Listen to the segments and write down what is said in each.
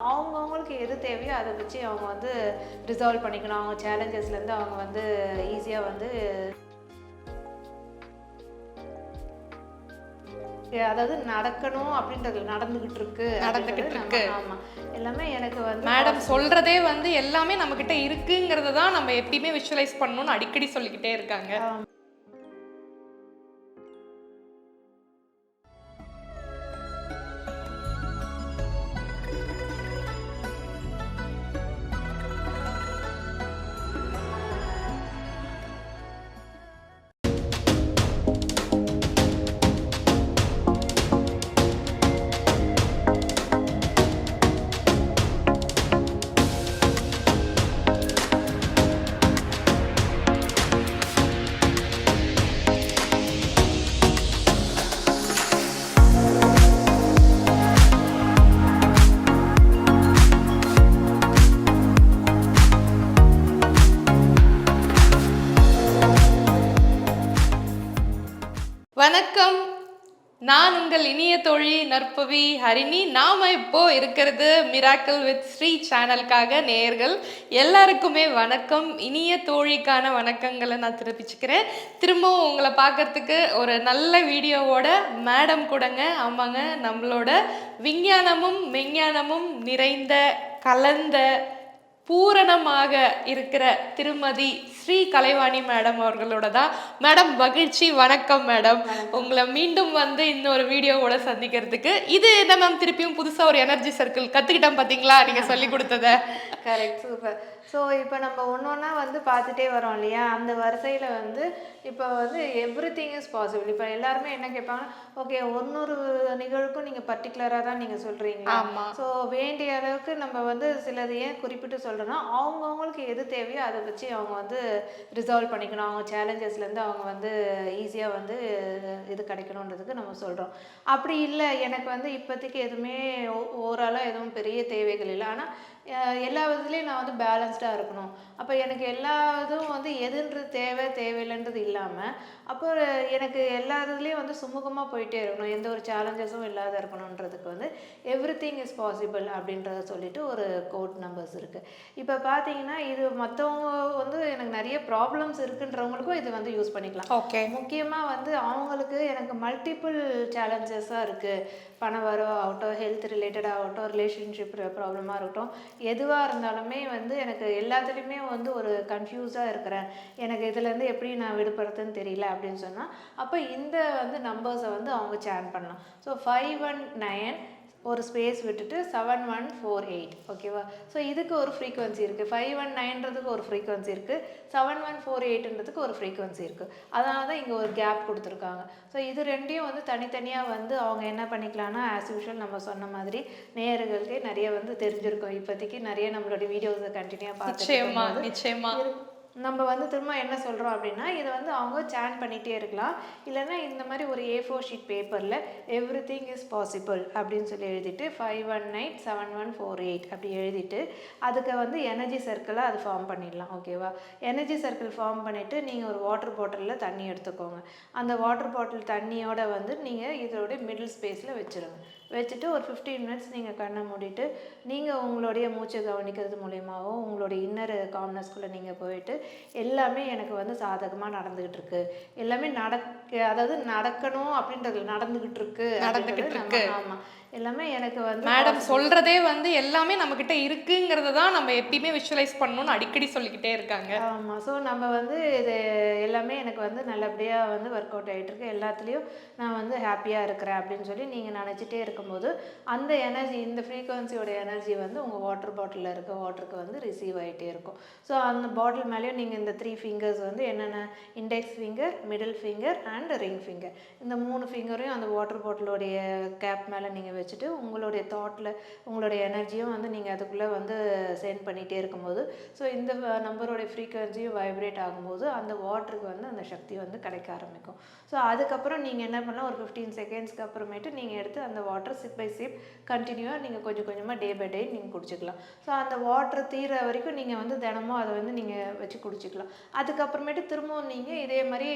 அவங்கவுங்களுக்கு எது தேவையோ அதை வச்சு அவங்க வந்து ரிசால்வ் பண்ணிக்கணும். அவங்க சேலஞ்சஸ்லேருந்து அவங்க வந்து ஈஸியாக வந்து அதாவது நடக்கணும் அப்படின்றது நடந்துகிட்டு இருக்கு நடந்துகிட்டு இருக்கு. ஆமா. எல்லாமே எனக்கு வந்து மேடம் சொல்றதே வந்து எல்லாமே நம்ம கிட்ட இருக்குங்கிறத தான் நம்ம எப்பயுமே விஷுவலைஸ் பண்ணணும்னு அடிக்கடி சொல்லிக்கிட்டே இருக்காங்க. வணக்கம். நான் உங்கள் இனிய தோழி நற்பவி ஹரிணி. நாம் இப்போ இருக்கிறது மிராக்கிள் வித் ஸ்ரீ சேனலுக்காக நேயர்கள் எல்லாருக்குமே வணக்கம். இனிய தோழிக்கான வணக்கங்களை நான் திருப்பிச்சுக்கிறேன் திரும்பவும் உங்களை பார்க்கறதுக்கு ஒரு நல்ல வீடியோவோட மேடம் கூடங்க ஆமாங்க நம்மளோட விஞ்ஞானமும் மெஞ்ஞானமும் நிறைந்த கலந்த பூரணமாக இருக்கிற திருமதி ஸ்ரீ கலைவாணி மேடம் அவர்களோட தான். மேடம் மகிழ்ச்சி வணக்கம் மேடம். உங்களை மீண்டும் வந்து இன்னொரு வீடியோவோட சந்திக்கிறதுக்கு. இது என்ன மேம் திருப்பியும் புதுசா ஒரு எனர்ஜி சர்க்கிள் கத்துக்கிட்டேன் பாத்தீங்களா? நீங்க சொல்லி கொடுத்தத. கரெக்ட் சூப்பர் ஸோ இப்போ நம்ம ஒன்று ஒன்றா வந்து பார்த்துட்டே வரோம் இல்லையா? அந்த வரிசையில் வந்து இப்போ வந்து எவ்ரி திங் இஸ் பாசிபிள் இப்போ எல்லாருமே என்ன கேட்பாங்க? ஓகே ஒன்னொரு நிகழ்வுக்கும் நீங்கள் பர்டிகுலராக தான் நீங்கள் சொல்கிறீங்க ஸோ வேண்டிய அளவுக்கு நம்ம வந்து சிலது ஏன் குறிப்பிட்டு சொல்கிறோன்னா அவங்கவுங்களுக்கு எது தேவையோ அதை வச்சு அவங்க வந்து ரிசால்வ் பண்ணிக்கணும். அவங்க சேலஞ்சஸ்லேருந்து அவங்க வந்து ஈஸியாக வந்து இது கிடைக்கணுன்றதுக்கு நம்ம சொல்கிறோம் அப்படி இல்லை. எனக்கு வந்து இப்போதைக்கு எதுவுமே ஓவராலாக எதுவும் பெரிய தேவைகள் இல்லை. ஆனால் எல்லா விதத்துலேயும் நான் வந்து பேலன்ஸ்டாக இருக்கணும். அப்போ எனக்கு எல்லா இதுவும் வந்து எதுன்றது தேவை தேவையில்லைன்றது இல்லாமல் அப்போ எனக்கு எல்லா இதுலேயும் வந்து சுமூகமாக போயிட்டே இருக்கணும். எந்த ஒரு சேலஞ்சஸும் இல்லாத இருக்கணுன்றதுக்கு வந்து எவ்ரி திங் இஸ் பாசிபிள் அப்படின்றத சொல்லிட்டு ஒரு கோட் நம்பர்ஸ் இருக்குது இப்போ பார்த்தீங்கன்னா இது மற்றவங்க வந்து எனக்கு நிறைய ப்ராப்ளம்ஸ் இருக்குன்றவங்களுக்கும் இது வந்து யூஸ் பண்ணிக்கலாம். ஓகே முக்கியமாக வந்து அவங்களுக்கு எனக்கு மல்டிபிள் சேலஞ்சஸாக இருக்குது பண வரவு ஆகட்டும் ஹெல்த் ரிலேட்டட் ஆகட்டும் ரிலேஷன்ஷிப் ப்ராப்ளமாக இருக்கட்டும். எதுவாக இருந்தாலுமே வந்து எனக்கு எல்லாத்துலேயுமே வந்து ஒரு கன்ஃபியூஸாக இருக்கிறேன். எனக்கு இதுலேருந்து எப்படி நான் விடுபடுறதுன்னு தெரியல அப்படின்னு சொன்னால் அப்போ இந்த வந்து நம்பர்ஸை வந்து அவங்க சேன் பண்ணலாம். ஸோ ஃபைவ் ஒன் நைன் ஒரு ஸ்பேஸ் விட்டுட்டு செவன் ஒன் ஃபோர் எயிட் ஓகேவா ஸோ இதுக்கு ஒரு ஃப்ரீக்வன்சி இருக்குது ஃபைவ் ஒன் நைன்றதுக்கு ஒரு ஃப்ரீக்வன்சி இருக்குது செவன் ஒன் ஃபோர் எயிட்ன்றதுக்கு ஒரு ஃப்ரீக்வன்சி இருக்குது அதனால தான் இங்கே ஒரு கேப் கொடுத்துருக்காங்க. ஸோ இது ரெண்டையும் வந்து தனித்தனியாக வந்து அவங்க என்ன பண்ணிக்கலாம்னா ஆஸ் யூஷுவல் நம்ம சொன்ன மாதிரி நேயர்களுக்கே நிறைய வந்து தெரிஞ்சிருக்கும். இப்போதைக்கு நிறைய நம்மளுடைய வீடியோஸை கண்டினியூவாக நிச்சயமா பார்த்து நிச்சயமா. நம்ம வந்து திரும்ப என்ன சொல்கிறோம் அப்படின்னா இதை வந்து அவங்க சேன் பண்ணிகிட்டே இருக்கலாம். இல்லைன்னா இந்த மாதிரி ஒரு ஏ ஃபோர் ஷீட் பேப்பரில் எவ்ரி திங் இஸ் பாசிபிள் அப்படின்னு சொல்லி எழுதிட்டு five one nine seven one four eight அப்படி எழுதிட்டு அதுக்கு வந்து எனர்ஜி சர்க்கிளாக அது ஃபார்ம் பண்ணிடலாம் ஓகேவா எனர்ஜி சர்க்கிள் ஃபார்ம் பண்ணிவிட்டு நீங்கள் ஒரு வாட்டர் பாட்டிலில் தண்ணி எடுத்துக்கோங்க. அந்த வாட்டர் பாட்டில் தண்ணியோட வந்து நீங்கள் இதோடைய மிடில் ஸ்பேஸில் வச்சுருங்க. வச்சுட்டு ஒரு ஃபிஃப்டீன் மினிட்ஸ் நீங்கள் கண்ணை மூடிட்டு நீங்கள் உங்களுடைய மூச்சை கவனிக்கிறது மூலியமாகவும் உங்களுடைய இன்னர் காம்னஸ்குள்ளே நீங்கள் போயிட்டு எல்லாமே எனக்கு வந்து சாதகமாக நடந்துக்கிட்டு இருக்கு. எல்லாமே நட அதாவது நடக்கணும் அப்படின்றது நடந்துகிட்டு இருக்கு நடந்துகிட்டு நம்ம- ஆமா. எல்லாமே எனக்கு வந்து மேடம் சொல்றதே வந்து எல்லாமே நம்ம கிட்ட இருக்குங்கிறத தான் நம்ம எப்பயுமே விஷுவலைஸ் பண்ணணும்னு அடிக்கடி சொல்லிக்கிட்டே இருக்காங்க. ஆமாம் ஸோ நம்ம வந்து இது எல்லாமே எனக்கு வந்து நல்லபடியாக வந்து ஒர்க் அவுட் ஆகிட்டு இருக்கு எல்லாத்துலேயும் நான் வந்து ஹாப்பியாக இருக்கிறேன் அப்படின்னு சொல்லி நீங்கள் நினச்சிட்டே இருக்கும்போது அந்த எனர்ஜி இந்த ஃப்ரீக்குவன்சியோட எனர்ஜி வந்து உங்கள் வாட்டர் பாட்டிலில் இருக்க வாட்டருக்கு வந்து ரிசீவ் ஆகிட்டே இருக்கும். ஸோ அந்த பாட்டில் மேலேயும் நீங்கள் இந்த த்ரீ ஃபிங்கர்ஸ் வந்து என்னென்ன index finger middle finger and and ring finger இந்த மூணு ஃபிங்கரையும் அந்த வாட்டர் பாட்டிலோடைய கேப் மேலே நீங்கள் வச்சுட்டு உங்களுடைய தாட்டில் உங்களுடைய எனர்ஜியும் வந்து நீங்கள் அதுக்குள்ளே வந்து சென்ட் பண்ணிகிட்டே இருக்கும்போது ஸோ இந்த நம்பருடைய ஃப்ரீக்குவன்சியும் வைப்ரேட் ஆகும்போது அந்த வாட்டருக்கு வந்து அந்த சக்தி வந்து கிடைக்க ஆரம்பிக்கும். ஸோ அதுக்கப்புறம் நீங்கள் என்ன பண்ணலாம்? ஒரு ஃபிஃப்டீன் செகண்ட்ஸ்க்கு அப்புறமேட்டு நீங்கள் எடுத்து அந்த வாட்டர் சிப் பை சிப் கண்டினியூவாக நீங்கள் கொஞ்சம் கொஞ்சமாக டே பை டே நீங்கள் குடிச்சிக்கலாம். ஸோ அந்த வாட்டர் தீர வரைக்கும் நீங்கள் வந்து தினமும் அதை வந்து நீங்கள் வச்சு குடிச்சிக்கலாம். அதுக்கப்புறமேட்டு திரும்பவும் நீங்கள் இதே மாதிரி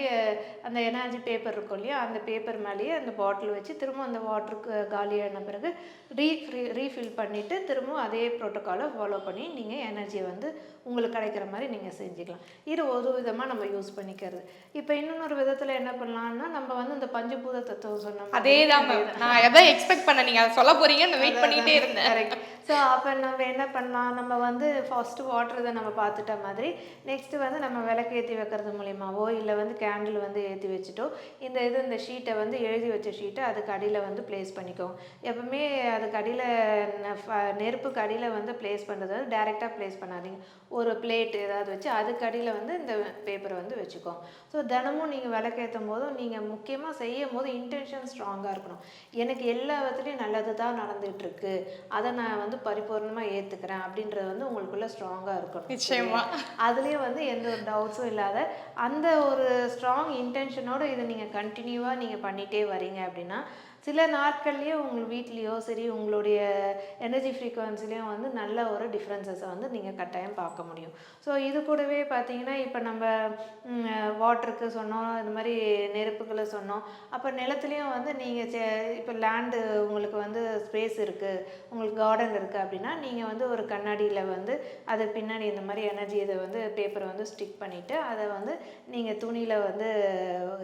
அந்த எனர்ஜி பேப்பர் இருக்கும் இல்லையா? அந்த பேப்பர் மேலேயே அந்த பாட்டில் வச்சு திரும்ப அந்த வாட்டருக்கு காலியான பிறகு ரீ ரீஃபில் பண்ணிவிட்டு திரும்பவும் அதே ப்ரோட்டோக்காலை ஃபாலோ பண்ணி நீங்கள் எனர்ஜியை வந்து உங்களுக்கு கிடைக்கிற மாதிரி நீங்கள் செஞ்சுக்கலாம். இது ஒரு விதமாக நம்ம யூஸ் பண்ணிக்கிறது. இப்போ இன்னொரு விதத்தில் என்ன பண்ணலாம்னா நம்ம வந்து இந்த பஞ்சபூத தத்துவம் சொன்னோம் அதே தான் நான் எதை எக்ஸ்பெக்ட் பண்ண நீங்க அதை சொல்ல போறீங்க நான் வெயிட் பண்ணிட்டே இருந்தேன். ஸோ அப்போ நம்ம என்ன பண்ணலாம்? நம்ம வந்து ஃபஸ்ட்டு வாட்டர் நம்ம பார்த்துட்ட மாதிரி நெக்ஸ்ட்டு வந்து நம்ம விளக்கு ஏற்றி வைக்கிறது மூலியமாவோ இல்லை வந்து கேண்டில் வந்து ஏற்றி வச்சுட்டோ இந்த இது இந்த ஷீட்டை வந்து எழுதி வச்ச ஷீட்டை அதுக்கு அடியில் வந்து ப்ளேஸ் பண்ணிக்கோங்க எப்பவுமே அதுக்கு அடியில் நெருப்புக்கு அடியில் வந்து ப்ளேஸ் பண்ணுறது வந்து டேரெக்டாக ப்ளேஸ் பண்ணாதீங்க. ஒரு பிளேட் ஏதாவது வச்சு அதுக்கு அடியில் வந்து இந்த பேப்பரை வந்து வச்சுக்கோம் ஸோ தினமும் நீங்கள் விளக்கேற்றும் போதும் நீங்கள் முக்கியமாக செய்யும் போது இன்டென்ஷன் ஸ்ட்ராங்காக இருக்கணும். எனக்கு எல்லா விதத்துலையும் நல்லது தான் நடந்துகிட்ருக்கு அதை நான் வந்து பரிபூர்ணமாக ஏற்றுக்கிறேன் அப்படின்றது வந்து உங்களுக்குள்ள ஸ்ட்ராங்காக இருக்கணும் நிச்சயமா. அதுலேயும் வந்து எந்த ஒரு டவுட்ஸும் இல்லாத அந்த ஒரு ஸ்ட்ராங் இன்டென்ஷனோட இதை நீங்கள் கண்டினியூவாக நீங்கள் பண்ணிகிட்டே வரீங்க அப்படின்னா சில நாட்கள்லேயே உங்கள் வீட்லேயோ சரி உங்களுடைய எனர்ஜி ஃப்ரீக்குவன்சிலையும் வந்து நல்ல ஒரு டிஃப்ரென்சஸை வந்து நீங்கள் கட்டாயம் பார்க்க முடியும். ஸோ இது கூடவே பார்த்தீங்கன்னா இப்போ நம்ம வாட்டருக்கு சொன்னோம் இந்த மாதிரி நெருப்புகளை சொன்னோம். அப்போ நிலத்துலேயும் வந்து நீங்கள் இப்போ லேண்டு உங்களுக்கு வந்து ஸ்பேஸ் இருக்குது உங்களுக்கு கார்டன் இருக்குது அப்படின்னா நீங்கள் வந்து ஒரு கண்ணாடியில் வந்து அது பின்னாடி இந்த மாதிரி எனர்ஜி இதை வந்து பேப்பரை வந்து ஸ்டிக் பண்ணிவிட்டு அதை வந்து நீங்கள் துணியில் வந்து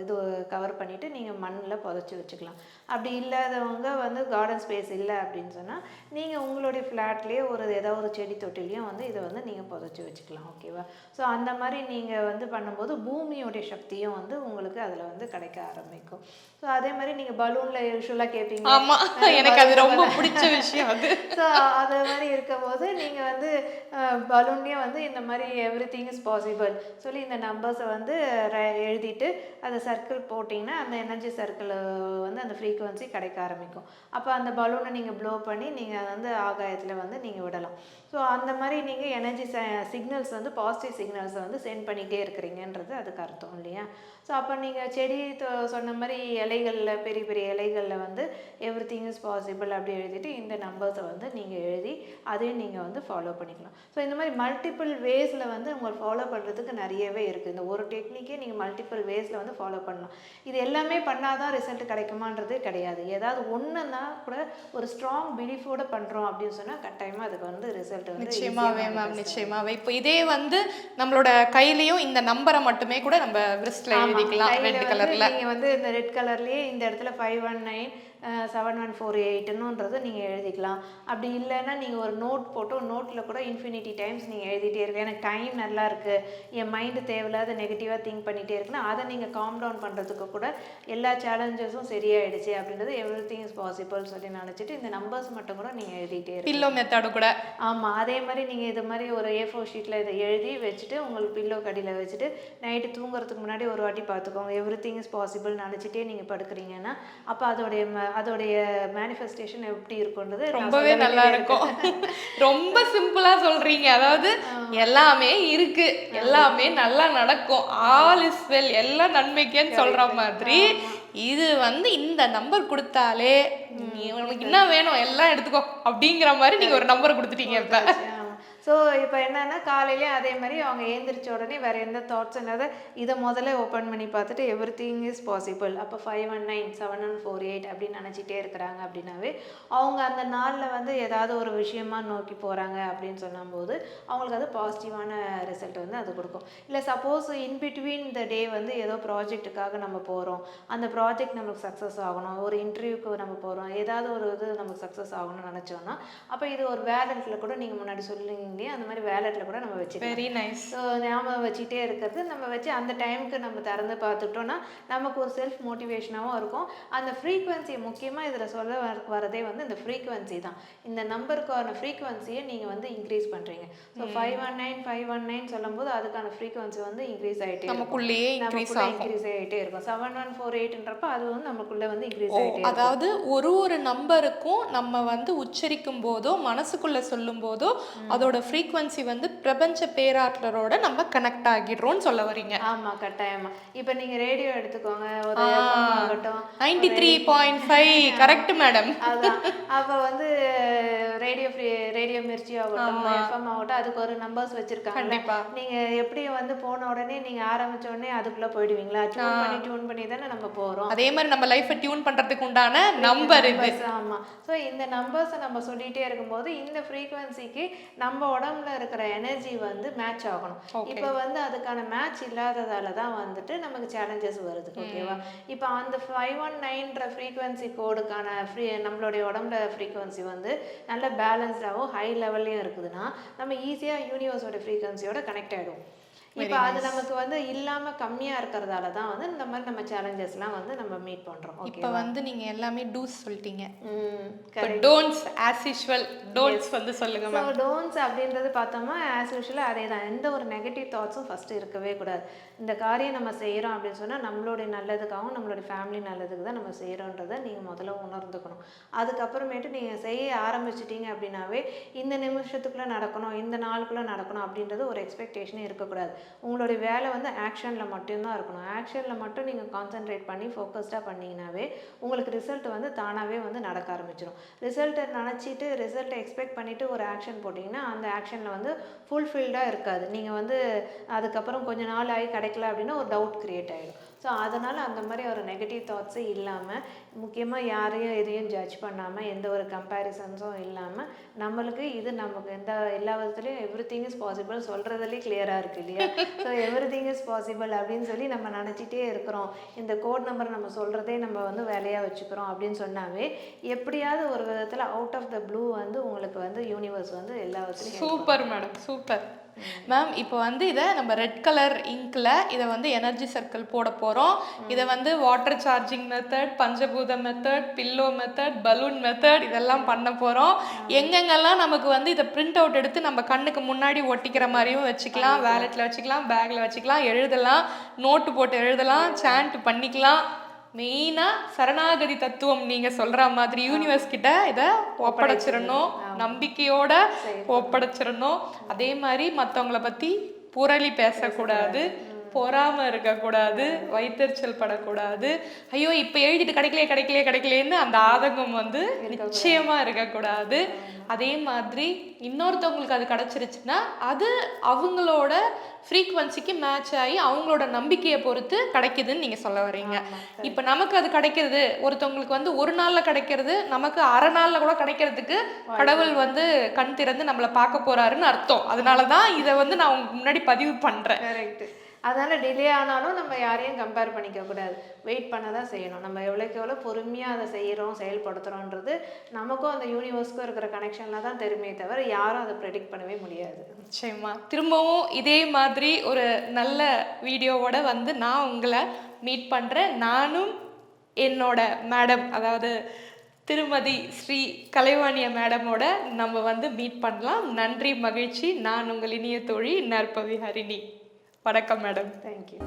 இது கவர் பண்ணிவிட்டு நீங்கள் மண்ணில் புதைச்சி வச்சுக்கலாம். அப்படி இல்லாதவங்க வந்து கார்டன் ஸ்பேஸ் இல்லை அப்படின்னு சொன்னால் நீங்கள் உங்களுடைய ஃப்ளாட்லேயே ஒரு ஏதாவது ஒரு செடி தொட்டிலையும் வந்து இதை வந்து நீங்கள் புதைச்சி வச்சுக்கலாம் ஓகேவா ஸோ அந்த மாதிரி நீங்கள் வந்து பண்ணும்போது பூமியோடைய சக்தியும் வந்து உங்களுக்கு அதில் வந்து கிடைக்க ஆரம்பிக்கும். ஸோ அதே மாதிரி நீங்கள் பலூனில் யூஸ்வலாக கேட்பீங்க எனக்கு அது ரொம்ப பிடிச்ச விஷயம் அது. ஸோ அது மாதிரி இருக்கும்போது நீங்கள் வந்து பலூன்லேயும் வந்து இந்த மாதிரி எவ்ரி திங் இஸ் பாசிபிள் சொல்லி இந்த நம்பர்ஸை வந்து எழுதிட்டு அதை சர்க்கிள் போட்டிங்கன்னா அந்த எனர்ஜி சர்க்கிள் வந்து அந்த ஃப்ரீக்குவன்சி கிடைக்க ஆரம்பிக்கும். அப்போ அந்த பலூனை நீங்கள் ப்ளோ பண்ணி நீங்கள் அதை வந்து ஆகாயத்தில் வந்து நீங்கள் விடலாம். ஸோ அந்த மாதிரி நீங்கள் எனர்ஜி சிக்னல்ஸ் வந்து பாசிட்டிவ் சிக்னல்ஸை வந்து சென்ட் பண்ணிகிட்டே இருக்கிறீங்கன்றது அதுக்கு அர்த்தம் இல்லையா? ஸோ அப்போ நீங்கள் செடி தொ- சொன்ன மாதிரி இலைகளில் பெரிய பெரிய இலைகளில் வந்து எவ்ரி திங் இஸ் பாசிபிள் அப்படி எழுதிட்டு இந்த நம்பர்ஸை வந்து நீங்கள் எழுதி அதையும் நீங்கள் வந்து ஃபாலோ பண்ணிக்கலாம். ஸோ இந்த மாதிரி மல்டிபிள் வேஸில் வந்து உங்களுக்கு ஃபாலோ பண்ணுறதுக்கு நிறையவே இருக்குது இந்த ஒரு டெக்னிக்கே நீங்கள் மல்டிபிள் வேஸில் வந்து ஃபாலோ பண்ணலாம். இது எல்லாமே பண்ணால் தான் ரிசல்ட் கிடைக்குமான்றது கிடையாது. ஏதாவது ஒன்றுனா கூட ஒரு ஸ்ட்ராங் பிலீஃபோட பண்ணுறோம் அப்படின்னு சொன்னால் கட்டாயமாக அதுக்கு வந்து ரிசல்ட் வந்து நிச்சயமாவே மேம் நிச்சயமாவே இப்போ இதே வந்து நம்மளோட கையிலயும் இந்த நம்பரை மட்டுமே கூட நம்ம ஆமா. எழுதிக்கலாம் ரெட் கலர்ல நீங்க வந்து இந்த ரெட் கலர்லயே இந்த இடத்துல five one nine seven one four எயிட்னுன்றது நீங்கள் எழுதிக்கலாம். அப்படி இல்லைன்னா நீங்கள் ஒரு நோட் போட்டு நோட்டில் கூட இன்ஃபினிட்டி டைம்ஸ் நீங்கள் எழுதிட்டே இருக்க எனக்கு டைம் நல்லா இருக்கு. என் மைண்டு தேவையில்லாத நெகட்டிவாக திங்க் பண்ணிகிட்டே இருக்குன்னா அதை நீங்கள் காம் டவுன் பண்ணுறதுக்கு கூட எல்லா சேலஞ்சஸும் சரியாயிடுச்சு அப்படின்றது எவ்ரி திங் இஸ் பாசிபிள் சொல்லி நினச்சிட்டு இந்த நம்பர்ஸ் மட்டும் கூட நீங்கள் எழுதிட்டே இருக்கலாம். பில்லோ மெத்தடு கூட. ஆமாம் அதே மாதிரி நீங்கள் இது மாதிரி ஒரு ஏ ஃபோர் ஷீட்டில் இதை எழுதி வச்சுட்டு உங்களுக்கு பில்லோ கடியில் வச்சுட்டு நைட்டு தூங்குறதுக்கு முன்னாடி ஒரு வாட்டி பார்த்துக்கோங்க. எவ்ரி திங் இஸ் பாசிபிள் நினச்சிட்டே நீங்கள் படுக்கிறீங்கன்னா அப்போ அதோடைய ம- அதோடைய மேனிஃபெஸ்டேஷன் எப்படி இருக்குன்றது நான் ரொம்பவே நல்லா இருக்கும். ரொம்ப சிம்பிளா சொல்றீங்க. அதாவது எல்லாமே இருக்கு. எல்லாமே நல்லா நடக்கும். ஆல் இஸ் வெல் எல்லாம் நன்மைக்கேன்னு சொல்ற மாதிரி இது வந்து இந்த நம்பர் கொடுத்தாலே உனக்கு என்ன வேணும் எல்லாம் எடுத்துக்கோ அப்படிங்கிற மாதிரி நீங்க ஒரு நம்பர் கொடுத்துட்டீங்க இப்ப. ஸோ இப்போ என்னென்னா காலையிலேயே அதே மாதிரி அவங்க ஏந்திரிச்ச உடனே வேறு எந்த தாட்ஸ் என்னது இதை முதல்ல ஓப்பன் பண்ணி பார்த்துட்டு எவ்ரி திங் இஸ் பாசிபிள் அப்போ five one nine seven one four eight அப்படின்னு நினச்சிட்டே இருக்கிறாங்க அப்படின்னாவே அவங்க அந்த நாளில் வந்து ஏதாவது ஒரு விஷயமா நோக்கி போகிறாங்க அப்படின்னு சொன்னும்போது அவங்களுக்கு அது பாசிட்டிவான ரிசல்ட் வந்து அது கொடுக்கும். இல்லை சப்போஸ் இன் பிட்வீன் த டே வந்து ஏதோ ப்ராஜெக்ட்டுக்காக நம்ம போகிறோம் அந்த ப்ராஜெக்ட் நமக்கு சக்ஸஸ் ஆகணும். ஒரு இன்டர்வியூக்கு நம்ம போகிறோம் ஏதாவது ஒரு இது நமக்கு சக்ஸஸ் ஆகணும்னு நினச்சோன்னா அப்போ இது ஒரு வேலெட்டில் கூட நீங்கள் முன்னாடி சொல்லி இல்லையா அந்த மாதிரி வேலெட்டில் கூட நம்ம வச்சுக்கலாம். வெரி நைஸ் ஸோ ஞாபகம் வச்சுட்டே இருக்கிறது நம்ம வச்சு அந்த டைமுக்கு நம்ம திறந்து பார்த்துட்டோம்னா நமக்கு ஒரு செல்ஃப் மோட்டிவேஷனாகவும் இருக்கும். அந்த ஃப்ரீக்குவென்சி முக்கியமாக இதில் சொல்ல வர வரதே வந்து இந்த ஃப்ரீக்குவென்சி தான். இந்த நம்பருக்கான ஃப்ரீக்குவென்சியை நீங்கள் வந்து இன்க்ரீஸ் பண்ணுறீங்க so five one nine five one nine சொல்லும்போது அதுக்கான ஃப்ரீக்குவென்சி வந்து இன்க்ரீஸ் ஆகிட்டே நமக்குள்ளேயே ஆகும். இன்க்ரீஸ் ஆகிட்டே இருக்கும். செவன் ஒன் ஃபோர் எயிட்ன்றப்ப அது வந்து நமக்குள்ளே வந்து இன்க்ரீஸ் ஆகிட்டே அதாவது ஒரு ஒரு நம்பருக்கும் நம்ம வந்து உச்சரிக்கும் போதோ மனசுக்குள்ள சொல்லும் போதோ அதோட நம்மளோட ஃப்ரீக்வன்சி வந்து பிரபஞ்ச பேராற்றலரோட நம்ம கனெக்ட் ஆகிடுறோம்னு சொல்ல வரீங்க. ஆமா கட்டாயமா. இப்ப நீங்க ரேடியோ எடுத்துக்கோங்க ninety three point five correct madam அதான். அப்ப வந்து ரேடியோ ஃப்ரீ ரேடியோ மிர்ச்சி ஆகட்டும் எஃப்எம் ஆகட்டும் அதுக்கு ஒரு நம்பர்ஸ் வச்சிருக்காங்க கண்டிப்பா. நீங்க எப்படி வந்து போன உடனே நீங்க ஆரம்பிச்ச உடனே அதுக்குள்ள போயிடுவீங்களா? டியூன் பண்ணி டியூன் பண்ணி தானே நம்ம போறோம். அதே மாதிரி நம்ம லைஃப்பை டியூன் பண்றதுக்கு உண்டான நம்பர் இது. ஆமா. ஸோ இந்த நம்பர்ஸை நம்ம சொல்லிட்டே இருக்கும்போது இந்த ஃப்ரீக்வன்சிக்கு நம்ம உடம்புல இருக்கிற எனர்ஜி வந்து மேட்ச் ஆகணும். இப்போ வந்து அதுக்கான மேட்ச் இல்லாததால தான் வந்துட்டு நமக்கு சேலஞ்சஸ் வருது ஓகேவா இப்போ அந்த ஃபைவ் ஒன் நைன்ற ஃப்ரீக்வன்சி கோடுக்கான ஃப்ரீ நம்மளுடைய உடம்புல ஃப்ரீக்வன்சி வந்து நல்ல பேலன்ஸ்டாகவும் ஹை லெவல்லையும் இருக்குதுன்னா நம்ம ஈஸியாக யூனிவர்ஸோட ஃப்ரீக்வன்சியோட கனெக்ட் ஆகிடும் இப்போ அது நமக்கு வந்து இல்லாம கம்மியா இருக்கிறதால தான் வந்து இந்த மாதிரி நம்ம சேலஞ்சஸ்லாம் வந்து நம்ம மீட் பண்றோம். ஓகே இப்போ வந்து நீங்க எல்லாமே டூஸ் சொல்லிட்டீங்க. டோன்ட்ஸ் ஆஸ் யூஷுவல் டோன்ட்ஸ் வந்து சொல்லுங்க ஸோ டோன்ஸ் அப்படின்றது பார்த்தோம்னா ஆஸ் யூஷுவலாக அதே தான் எந்த ஒரு நெகட்டிவ் தாட்ஸும் ஃபஸ்ட்டு இருக்கவே கூடாது. இந்த காரியம் நம்ம செய்கிறோம் அப்படின்னு சொன்னால் நம்மளுடைய நல்லதுக்காகவும் நம்மளுடைய ஃபேமிலி நல்லதுக்கு தான் நம்ம செய்கிறோன்றதை நீங்கள் முதல்ல உணர்ந்துக்கணும். அதுக்கப்புறமேட்டு நீங்கள் செய்ய ஆரம்பிச்சிட்டீங்க அப்படின்னாவே இந்த நிமிஷத்துக்குள்ளே நடக்கணும் இந்த நாளுக்குள்ளே நடக்கணும் அப்படின்றது ஒரு எக்ஸ்பெக்டேஷனே இருக்கக்கூடாது. உங்களுடைய வேலை வந்து ஆக்ஷனில் மட்டும்தான் இருக்கணும். ஆக்ஷனில் மட்டும் நீங்கள் கான்சென்ட்ரேட் பண்ணி ஃபோக்கஸ்டாக பண்ணிங்கனாவே உங்களுக்கு ரிசல்ட் வந்து தானாகவே வந்து நடக்க ஆரம்பிச்சிடும் ரிசல்ட்டை நினச்சிட்டு ரிசல்ட்டை எக்ஸ்பெக்ட் பண்ணிவிட்டு ஒரு ஆக்ஷன் போட்டிங்கன்னா அந்த ஆக்ஷனில் வந்து ஃபுல்ஃபில்டாக இருக்காது. நீங்கள் வந்து அதுக்கப்புறம் கொஞ்ச நாள் ஆகி கிடைக்கல அப்படின்னா ஒரு டவுட் க்ரியேட் ஆகிடும் ஸோ அதனால் அந்த மாதிரி ஒரு நெகட்டிவ் தாட்ஸே இல்லாமல் முக்கியமாக யாரையும் எதையும் ஜட்ஜ் பண்ணாமல் எந்த ஒரு கம்பேரிசன்ஸும் இல்லாமல் நம்மளுக்கு இது நமக்கு எந்த எல்லா விதத்துலையும் எவ்ரி திங் இஸ் பாசிபிள் சொல்கிறதுலேயே கிளியராக இருக்குது இல்லையா? So everything is possible அப்படின்னு சொல்லி நம்ம நினச்சிட்டே இருக்கிறோம். இந்த கோட் நம்பர் நம்ம சொல்கிறதே நம்ம வந்து வேலையாக வச்சுக்கிறோம் அப்படின்னு சொன்னாவே எப்படியாவது ஒரு விதத்தில் அவுட் ஆஃப் த ப்ளூ வந்து உங்களுக்கு வந்து யூனிவர்ஸ் வந்து எல்லா விதத்துலையும் சூப்பர் மேடம் சூப்பர் மேம் இப்போ வந்து இதை நம்ம ரெட் கலர் இங்க்ல இதை வந்து எனர்ஜி சர்க்கிள் போட போறோம். இதை வந்து வாட்டர் சார்ஜிங் மெத்தட் பஞ்சபூத method pillow method balloon method இதெல்லாம் பண்ண போறோம். எங்கெங்கெல்லாம் நமக்கு வந்து இதை பிரிண்ட் அவுட் எடுத்து நம்ம கண்ணுக்கு முன்னாடி ஒட்டிக்கிற மாதிரியும் வச்சுக்கலாம் வேலெட்ல வச்சுக்கலாம் பேக்ல வச்சுக்கலாம் எழுதலாம் நோட்டு போட்டு எழுதலாம் சாண்ட் பண்ணிக்கலாம். மெயினா சரணாகதி தத்துவம் நீங்க சொல்ற மாதிரி யூனிவர்ஸ் கிட்ட இதை ஒப்படைச்சிடணும். நம்பிக்கையோட ஒப்படைச்சிடணும். அதே மாதிரி மத்தவங்கள பத்தி புரளி பேசக்கூடாது. பொறாம இருக்கக்கூடாது வைத்தறிச்சல் படக்கூடாது. ஐயோ இப்ப எழுதிட்டு கிடைக்கலையே கிடைக்கலையே கிடைக்கலையேன்னு அந்த ஆதங்கம் வந்து நிச்சயமா இருக்கக்கூடாது. அதே மாதிரி இன்னொருத்தவங்களுக்கு அது கிடைச்சிருச்சுன்னா அது அவங்களோட ஃப்ரீக்வன்சிக்கு மேட்ச் ஆகி அவங்களோட நம்பிக்கையை பொறுத்து கிடைக்குதுன்னு நீங்க சொல்ல வர்றீங்க இப்போ நமக்கு அது கிடைக்கிறது ஒருத்தவங்களுக்கு வந்து ஒரு நாள்ல கிடைக்கிறது நமக்கு அரை நாள்ல கூட கிடைக்கிறதுக்கு கடவுள் வந்து கண் திறந்து நம்மளை பார்க்க போறாருன்னு அர்த்தம். அதனால தான் இதை வந்து நான் உங்களுக்கு முன்னாடி பதிவு பண்றேன். கரெக்ட் அதனால் டிலே ஆனாலும் நம்ம யாரையும் கம்பேர் பண்ணிக்க கூடாது. வெயிட் பண்ண தான் செய்யணும். நம்ம எவ்வளோக்கு எவ்வளோ பொறுமையாக அதை செய்கிறோம் செயல்படுத்துகிறோன்றது நமக்கும் அந்த யூனிவர்ஸ்க்கும் இருக்கிற கனெக்ஷனில் தான் தெரியுமே தவிர யாரும் அதை ப்ரெடிக்ட் பண்ணவே முடியாது. நிச்சயமா. திரும்பவும் இதே மாதிரி ஒரு நல்ல வீடியோவோட வந்து நான் உங்களை மீட் பண்ணுறேன் நானும் என்னோட மேடம் அதாவது திருமதி ஸ்ரீ கலைவாணிய மேடமோட நம்ம வந்து மீட் பண்ணலாம். நன்றி மகிழ்ச்சி. நான் உங்கள் இனிய தோழி நற்பவி ஹரிணி வணக்கம் மேடம். தேங்க்யூ